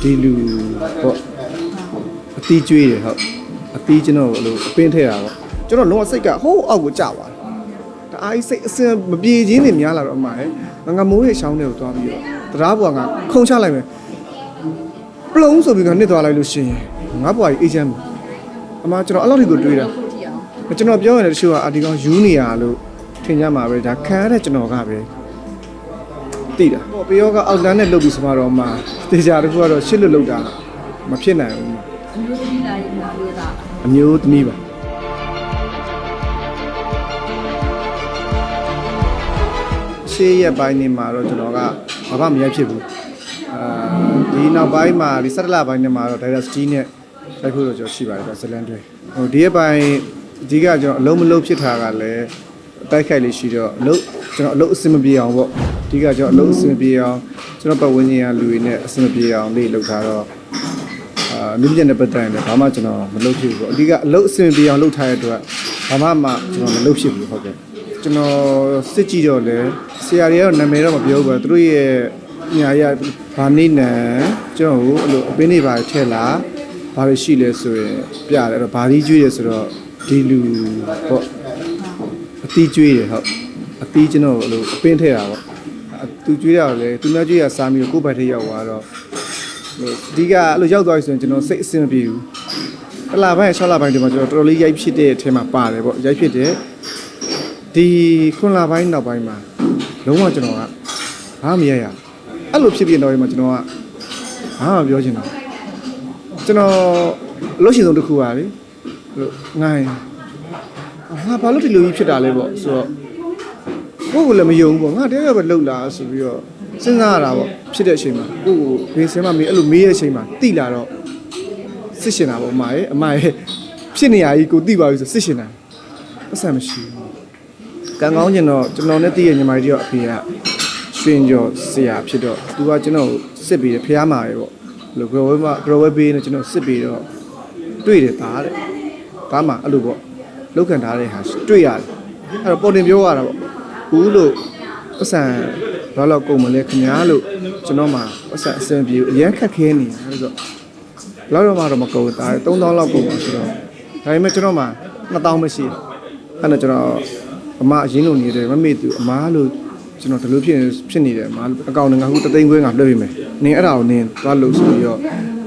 ဒီလူပေါ့အတီးကျွေးတယ်ဟုတ်အတီးကျွန်တော်အဲ့လိုအပင်းထဲတာပေါ့ကျွန်တော်လုံးဝစိတ်ကဟိုးအောက်ကိုကျသွားတယ်တအားကြီးစိတ်အစင်မပြေခြင်းတွေများလာတော့အမှဟဲ့ငါငါမိုးရဲ့ရှောင်းတွေကိုသွားပြီးတော့တရားဘွားကခုံချလိုက်မယ်ပလုံဆိုပြီးကနှစ်သွားလိုက်လို့ရှိရင်ငါဘွားကြီးအေးချမ်းပြီအမှကျွန်တော်အဲ့လောက်ထိကိုတွေးတာကျွန်တော်ပြောရတဲ့တချို့ကအာဒီကောင်ယူနေရလို့ထင်ကြမှာပဲဒါခံရတဲ့ကျွန်တော်ကပဲ တိတာဟောပယောကအောက်လန်းနဲ့လုတ်ပြီးစမတော့မှတေချာတခုကတော့ရှစ်လွတ်လုတ်တာမဖြစ်နိုင်ဘူးအမျိုးသမီးလာရင်ပြောတာအမျိုးသမီးပါရှေ့ရက်ပိုင်းနေမှာတော့ကျွန်တော်ကဘာမှမရိုက်ဖြစ်ဘူးအာဒီနောက်ပိုင်းမှာဒီဆက်တလပိုင်းနေမှာတော့ Dynasty နဲ့ရိုက်ဖို့တော့ကျွန်တော်ရှိပါတယ်ဆိုဇလန်တွေဟိုဒီရက်ပိုင်းအဓိကကျွန်တော်အလုံးမလုံးဖြစ်တာကလည်းတိုက်ခိုက်လေးရှိတော့အလုံး ကျွန်တော်အလုံးအစင်မပြေအောင်ပေါ့အဓိကကျွန်တော်အလုံးအစင်မပြေအောင်ကျွန်တော်ပတ်ဝန်းကျင်ကလူတွေနဲ့အစင်မပြေအောင်လေးလုပ်ထားတော့အာလူပြည့်တဲ့ပတ်တိုင်းလည်းဘာမှကျွန်တော်မလုပ်ဖြစ်ဘူးပေါ့အဓိကအလုပ်အဆင်ပြေအောင်လုပ်ထားတဲ့အတွက်ဘာမှမကျွန်တော်မလုပ်ဖြစ်ဘူးဟုတ်ကဲ့ကျွန်တော်စစ်ကြည့်တော့လေဆရာတွေကတော့နာမည်တော့မပြောဘူးပေါ့သူတို့ရဲ့ညာရဘာနေနံကျွန်တော်ကိုအဲ့လိုအပင်းတွေပါထည့်လာဘာလို့ရှိလဲဆိုရင်ပြတယ်အဲ့တော့ဘာကြီးကျွေးတယ်ဆိုတော့ဒီလူပေါ့အတီးကျွေးတယ်ဟုတ် အတီးကျွန်တော်အဲ့လိုအပင်းထည့်တာပေါ့အသူကျွေးတာကိုလေသူများကျွေးရစားပြီးတော့ကိုယ့်ဘက်ထိရောက်သွားတော့ဟိုအဓိကအဲ့လိုရောက်သွားပြီဆိုရင်ကျွန်တော်စိတ်အဆင်မပြေဘူးတစ်လပိုင်း6လပိုင်းဒီမှာကျွန်တော်တော်တော်လေးရိုက်ဖြစ်တဲ့အထဲမှာပါတယ်ပေါ့ရိုက်ဖြစ်တယ်ဒီ9လပိုင်းနောက်ပိုင်းမှာလုံးဝကျွန်တော်ကဘာမှမရရအဲ့လိုဖြစ်ပြီးတော့ဒီမှာကျွန်တော်ကဘာမှမပြောချင်တော့ကျွန်တော်အလို့ရှိဆုံးတစ်ခုပါလေအဲ့လိုငိုင်းငါဘာလို့ဒီလိုကြီးဖြစ်တာလဲပေါ့ဆိုတော့ ကိုယ့်ကိုလည်းမယုံဘူးပေါ့ငါတကယ်ပဲလှုပ်လာဆိုပြီးတော့စဉ်းစားရတာပေါ့ဖြစ်တဲ့အချိန်မှာကိုယ့်ကိုဘေးဆင်းမမေးအဲ့လိုမေးတဲ့အချိန်မှာတိလာတော့စစ်ရှင်တာပေါ့အမရဲ့အမရဲ့ဖြစ်နေရကြီးကိုတိပါပြီဆိုစစ်ရှင်တာပတ်စံမရှိဘူးကံကောင်းကျင်တော့ကျွန်တော်နဲ့တည့်ရဲ့ညီမကြီးတော့အဖေကရွှင်ကျော်ဆရာဖြစ်တော့သူကကျွန်တော်ကိုစစ်ပြီးတယ်ဖះမှာပဲပေါ့ဘယ်လို grow မှာ grow ပေးနေကျွန်တော်စစ်ပြီးတော့တွေ့တယ်သားတဲ့သားမှာအဲ့လိုပေါ့လောက်ခံထားတဲ့ဟာတွေ့ရတယ်အဲ့တော့ပေါ်တင်ပြောရတာပေါ့ ဘူးလို့ပတ်စံဘာလို့ကုန်မလဲခင်ဗျားလို့ကျွန်တော်မှပတ်စံအစင်ပြေအရန်ခက်ခဲနေတယ်ဆိုတော့ဘယ်လောက်တော့မှတော့မကုန်ဘူးဒါ3000လောက်ကုန်ပါဆိုတော့ဒါပေမဲ့ကျွန်တော်မှ2000ပဲရှိတယ်အဲ့တော့ကျွန်တော်အမအရင်လိုနေတယ်မမေ့သူအမားလို့ကျွန်တော်ဒီလိုဖြစ်နေဖြစ်နေတယ်အမားအကောင့်ငါခုတသိန်းခွဲငါလွှဲပေးမယ်နင်အဲ့ဒါကိုနင်သွားလို့ဆိုပြီးတော့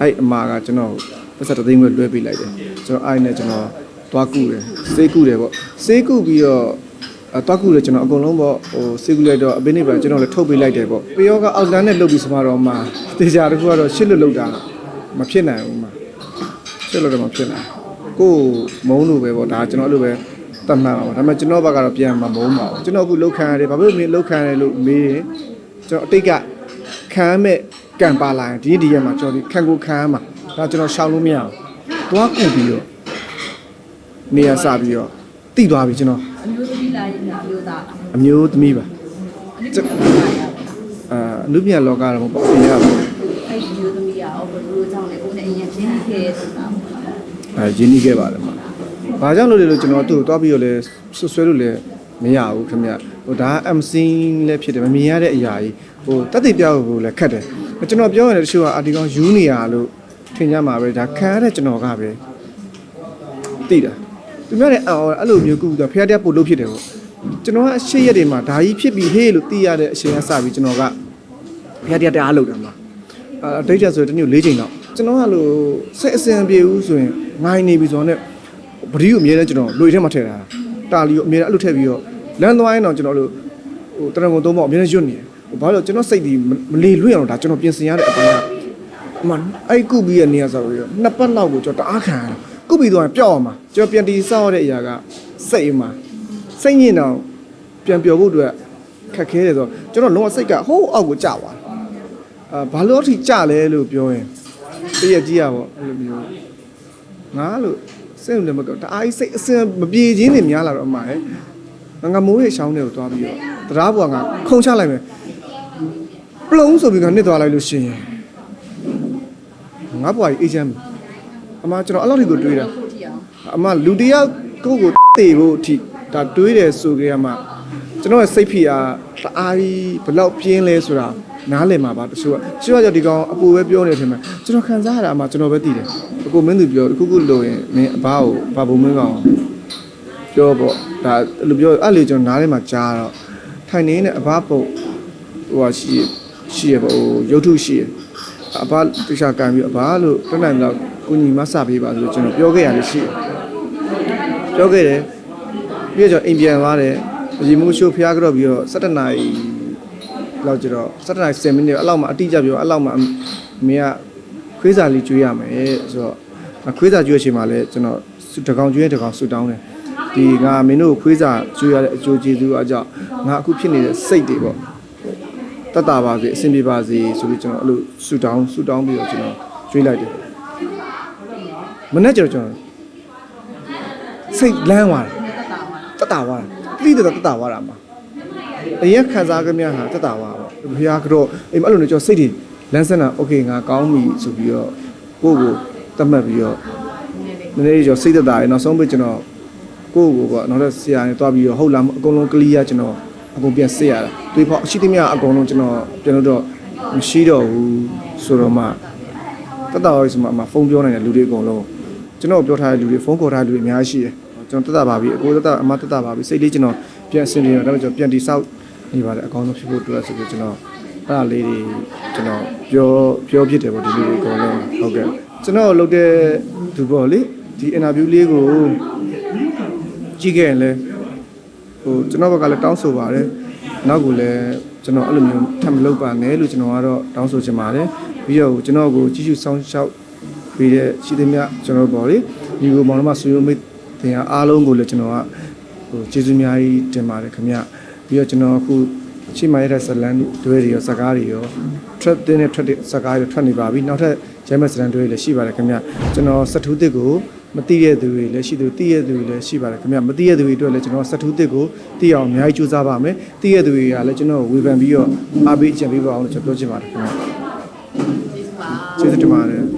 အဲ့အမားကကျွန်တော်ပတ်စက်တသိန်းခွဲလွှဲပေးလိုက်တယ်ကျွန်တော်အဲ့နဲ့ကျွန်တော်သွားကူတယ်စေးကူတယ်ပေါ့စေးကူပြီးတော့ အတော့ကူတယ်ကျွန်တော်အကုန်လုံးပေါ့ဟိုစေးကူလိုက်တော့အပင်းနေပါကျွန်တော်လည်းထုတ်ပေးလိုက်တယ်ပေါ့ပယောကအောက်လန်းနဲ့လုတ်ပြီးစမတော့မှတေချာတခုကတော့ရှစ်လွတ်လုတ်တာမဖြစ်နိုင်ဘူးမှာဖြစ်လို့တော့မဖြစ်နိုင်ကိုယ်မုန်းလို့ပဲပေါ့ဒါကျွန်တော်အဲ့လိုပဲတတ်မှတ်ပါပါဒါပေမဲ့ကျွန်တော်ဘက်ကတော့ပြန်မမုန်းပါဘူးကျွန်တော်အခုလောက်ခံရတယ်ဘာဖြစ်လို့မင်းလောက်ခံရလို့မေးရင်ကျွန်တော်အတိတ်ကခံရမဲ့ကံပါလာရင်ဒီနေ့ဒီရက်မှာကျွန်တော်ဒီခံကိုခံရမှာဒါကျွန်တော်ရှောင်လို့မရဘူးသွားကူပြီးတော့နေရာစပြီးတော့ တိသွားပြီကျွန်တော်အမျိုးသမီးလာရင်ပြောတာအမျိုးသမီးပါအမျိုးသမီးလာရင်အာအနုပညာလောကတော့မပေါ့ပြင်ရပါဘူးအဲ့ဒီမျိုးသမီးကအော်ဘယ်လိုကြောင့်လဲကိုယ်နဲ့အရင်ချင်းခဲ့ဆိုတာပေါ့အဲရင်းနှီးခဲ့ပါတယ်မှာ။ဘာကြောင့်လို့လဲလို့ကျွန်တော်သူ့ကိုတွားပြီးတော့လဲဆွဆွဲလို့လဲမရဘူးခင်ဗျ။ဟိုဒါက MC လည်းဖြစ်တယ်မမြင်ရတဲ့အရာကြီးဟိုတက်တိပြောက်ကိုလည်းခက်တယ်။ကျွန်တော်ပြောရတဲ့တချို့ကအာဒီကောင်ယူနေရလို့ထင်ကြမှာပဲဒါခံရတဲ့ကျွန်တော်ကပဲသိတာ။ သူများလည်းအော်အဲ့လိုမျိုးကူတော့ဖះတက်ပို့လို့ဖြစ်တယ်ပေါ့။ကျွန်တော်ကအရှိရက်တွေမှာဒါကြီးဖြစ်ပြီးဟေးလို့သိရတဲ့အချိန်ကစပြီးကျွန်တော်ကဖះတက်တက်အားလုပ်တာမှာအာဒိတ်ချက်ဆိုရင်တမျိုး၄ချိန်တော့ကျွန်တော်ကလို့စိတ်အစင်ပြေဘူးဆိုရင်ငိုင်းနေပြီဆိုတော့ ਨੇ ပဒီကိုအမြဲတမ်းကျွန်တော်လွေထဲမှာထည့်တာတာလီကိုအမြဲတမ်းအဲ့လိုထည့်ပြီးတော့လမ်းသွားရင်တော့ကျွန်တော်လို့ဟိုတရံကုန်သုံးပေါ့အမြဲတမ်းရွတ်နေတယ်ဟိုဘာလို့ကျွန်တော်စိတ်ဒီမလေလွင့်အောင်ဒါကျွန်တော်ပြင်ဆင်ရတဲ့အပိုင်းကအမှအဲ့ကုပြီးရဲ့နေရာဆိုပြီးတော့နှစ်ပတ်လောက်ကိုကျွန်တော်တအားခံရတာ ကုပြီးတော့ပျောက်အောင်မှာကျွန်တော်ပြန်တီဆောက်ရတဲ့အရာကစိတ်အမှာစိတ်ညစ်တော့ပြန်ပျော်ဖို့အတွက်ခက်ခဲတယ်ဆိုတော့ကျွန်တော်လုံးဝစိတ်ကဟိုးအောက်ကိုကျသွားတယ်အာဘာလို့အထိကြလဲလို့ပြောရင်တည့်ရကြီးရပေါ့အဲ့လိုမျိုးငါလို့စိတ်ဝင်လည်းမကောတအားကြီးစိတ်အစင်မပြေခြင်းတွေများလာတော့အမှဟဲ့ငါငါမိုးရဲ့ရှောင်းတွေကိုသွားပြီးတော့တရားဘွားငါခုံချလိုက်မယ်ပလုံဆိုပြီးကနှစ်သွားလိုက်လို့ရှိရင်ငါဘွားကြီးအေးချမ်းပြီ အမကျွန်တော်အဲ့လောက်ထိကိုတွေးတာကိုကြည့်အောင်အမလူတယောက်ကိုယ့်ကိုတေဖို့အထိဒါတွေးတယ်ဆိုကြရမှကျွန်တော်ရဲ့စိတ်ဖိအားတအားကြီးဘယ်လောက်ပြင်းလဲဆိုတာမနားလည်မှာပါတချို့ကတချို့ကကြောင့်ဒီကောင်အပူပဲပြောနေတယ်ထင်မှာကျွန်တော်ခံစားရတာမှကျွန်တော်ပဲသိတယ်အကိုမင်းသူပြောအခုခုလို့ရင်မင်းအဘကိုဘာဘုံမင်းကောင်ပြောပေါ့ဒါအဲ့လိုပြောအဲ့လေကျွန်တော်နားထဲမှာကြားတော့ထိုင်နေနဲ့အဘပုတ်ဟိုဟာရှိရရှိရပေါ့ဟိုရုပ်ထုရှိရအဘတခြားကန်ပြီးအဘလို့တတ်နိုင်တော့ ကိုညီမစပေးပါဆိုလို့ကျွန်တော်ပြောခဲ့ရတယ်ရှိတယ်ပြောခဲ့တယ်ပြီးတော့ကျွန်တော်အိမ်ပြန်သွားတယ်ရေမိုးရှိုးဖျားကြတော့ပြီးတော့17နာရီလောက်ကျတော့17နာရီ10မိနစ်အဲ့လောက်မှအတိအကျပြောအဲ့လောက်မှအမေကခွေးစာလေးကျွေးရမယ်ဆိုတော့ခွေးစာကျွေးချိန်မှာလဲကျွန်တော်တကောင်ကျွေးတကောင်ဆူတောင်းတယ်ဒီငါမင်းတို့ခွေးစာကျွေးရတဲ့အကျိုးကျေးဇူးအကြောင်းငါအခုဖြစ်နေတဲ့စိတ်တွေပေါ့တတ်တာပါစေအဆင်ပြေပါစေဆိုပြီးကျွန်တော်အဲ့လိုဆူတောင်းဆူတောင်းပြီးတော့ကျွန်တော်ကျွေးလိုက်တယ် မနေ့ကျတော့ကျွန်တော်စိတ်လန်းသွားတယ် တက်တာပါတတ်တာဝါတာတိတိတတ်တတ်တာဝါတာမှာအရင်ခံစားကြမြဟာတတ်တာဝါပေါ့ဘုရားကတော့အိမ်အဲ့လိုနေကျွန်တော်စိတ်တွေလန်းစမ်းတာโอเคငါကောင်းပြီဆိုပြီးတော့ကိုယ့်ကိုတတ်မှတ်ပြီးတော့နည်းနည်းလေးကျွန်တော်စိတ်သက်သာတယ်နောက်ဆုံးပဲကျွန်တော်ကိုယ့်ကိုပေါ့နောက်တော့ဆရာနဲ့တွားပြီးတော့ဟုတ်လားအကုန်လုံးကလီးယားကျွန်တော်အကုန်ပြန်စစ်ရတာတွေးဖို့အရှိသမျှအကုန်လုံးကျွန်တော်ပြန်လို့တော့မရှိတော့ဘူးဆိုတော့မှတတ်တာဝါဆိုမှအမဖုန်းပြောနိုင်တဲ့လူတွေအကုန်လုံး ကျွန်တော်ပြောထားတဲ့လူတွေဖုန်းခေါ်ထားတဲ့လူတွေအများကြီးရှိတယ်ကျွန်တော်တက်တာပါပြီအကိုတက်တာအမတက်တာပါပြီစိတ်လေးကျွန်တော်ပြန်အဆင်ပြေတော့ဒါပေမဲ့ကျွန်တော်ပြန်တိဆောက်နေပါတယ်အကောင်းဆုံးဖြစ်ဖို့အတွက်ဆိုပြီးကျွန်တော်အဲ့ဒါလေးတွေကျွန်တော်ပြောပြောဖြစ်တယ်ပေါ့ဒီလိုတွေအကုန်လုံးဟုတ်ကဲ့ကျွန်တော်လုပ်တဲ့သူပေါ့လေဒီ interview လေးကိုကြည့်ခဲ့ရင်လဲဟိုကျွန်တော်ဘက်ကလည်းတောင်းဆိုပါတယ်နောက်ကလည်းကျွန်တော်အဲ့လိုမျိုးထပ်မလုပ်ပါနဲ့လို့ကျွန်တော်ကတော့တောင်းဆိုချင်ပါတယ်ပြီးတော့ကျွန်တော်ကိုကြည့်ရှုစောင့်ရှောက် ပြီးတဲ့ရှိသမျှကျွန်တော်ပေါ့လေဒီကိုမောင်နှမဆွေမျိုးမိတ်တင်အားလုံးကိုလည်းကျွန်တော်ကဟိုကျေးဇူးအများကြီးတင်ပါတယ်ခင်ဗျပြီးတော့ကျွန်တော်အခုရှိမှရတဲ့ဇလန်တွေတွေရောစကားတွေရော trap တင်တဲ့ trap စကားတွေထွက်နေပါပြီနောက်ထပ်ဂျမ်မက်ဇလန်တွေလည်းရှိပါတယ်ခင်ဗျကျွန်တော်စက်ထူးတစ်ကိုမသိရတဲ့သူတွေလည်းရှိသူသိရတဲ့သူတွေလည်းရှိပါတယ်ခင်ဗျမသိရတဲ့သူတွေအတွက်လည်းကျွန်တော်စက်ထူးတစ်ကိုသိအောင်အများကြီးကြိုးစားပါမယ်သိရတဲ့သူတွေကလည်းကျွန်တော်ဝေဖန်ပြီးတော့အားပေးကြံပေးပါအောင်လို့ကျွန်တော်ပြောချင်ပါတယ်ခင်ဗျကျေးဇူးပါကျေးဇူးတင်ပါတယ်